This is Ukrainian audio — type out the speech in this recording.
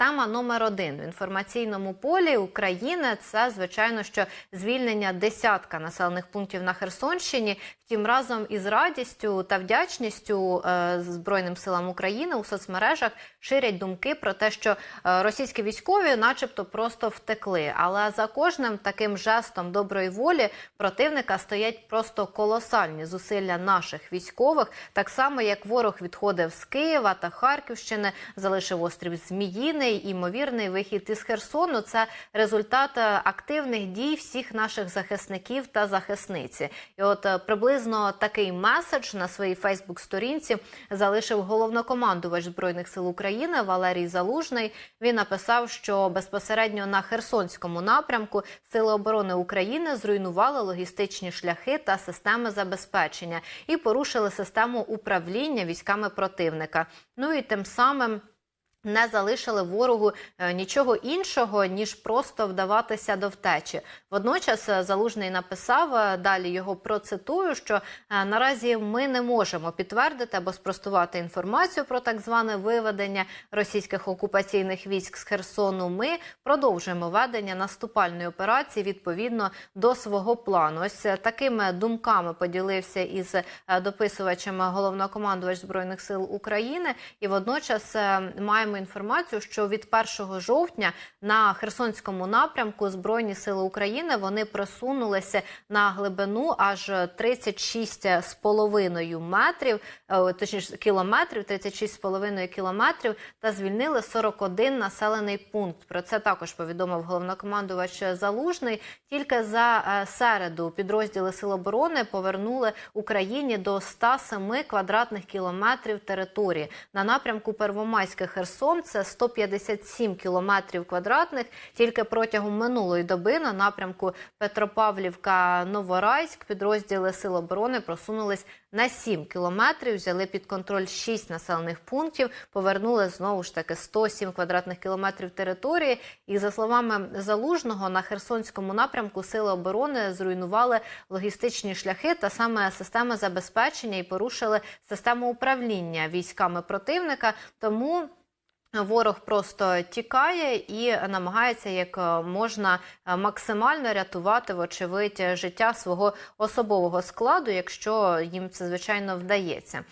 тема номер один в інформаційному полі України це звичайно, що звільнення десятка населених пунктів на Херсонщині. Втім, разом із радістю та вдячністю е, Збройним силам України у соцмережах ширять думки про те, що е, російські військові, начебто, просто втекли. Але за кожним таким жестом доброї волі противника стоять просто колосальні зусилля наших військових, так само як ворог відходив з Києва та Харківщини, залишив острів Зміїний. Імовірний вихід із Херсону це результат е, активних дій всіх наших захисників та захисниці. І от е, приблизно такий меседж на своїй Фейсбук-сторінці залишив головнокомандувач збройних сил України Валерій Залужний. Він написав, що безпосередньо на Херсонському напрямку Сили оборони України зруйнували логістичні шляхи та системи забезпечення і порушили систему управління військами противника. Ну і тим самим. Не залишили ворогу е, нічого іншого ніж просто вдаватися до втечі. Водночас е, залужний написав е, далі його процитую, що наразі ми не можемо підтвердити або спростувати інформацію про так зване виведення російських окупаційних військ з Херсону. Ми продовжуємо ведення наступальної операції відповідно до свого плану. Ось такими думками поділився із дописувачем головнокомандувач збройних сил України, і водночас е, маємо інформацію, що від 1 жовтня на Херсонському напрямку Збройні сили України вони просунулися на глибину аж 36,5 метрів, е, точніше кілометрів, 36,5 кілометрів, та звільнили 41 населений пункт. Про це також повідомив головнокомандувач Залужний. Тільки за е, середу підрозділи Сил оборони повернули Україні до 107 квадратних кілометрів території на напрямку Первомайське Херсон. Це 157 кілометрів квадратних. Тільки протягом минулої доби на напрямку Петропавлівка Новорайськ підрозділи Сил оборони просунулись на 7 кілометрів, взяли під контроль 6 населених пунктів, повернули знову ж таки 107 квадратних кілометрів території. І за словами залужного, на Херсонському напрямку сили оборони зруйнували логістичні шляхи та саме системи забезпечення і порушили систему управління військами противника. Тому Ворог просто тікає і намагається як можна максимально рятувати, вочевидь, життя свого особового складу, якщо їм це звичайно вдається.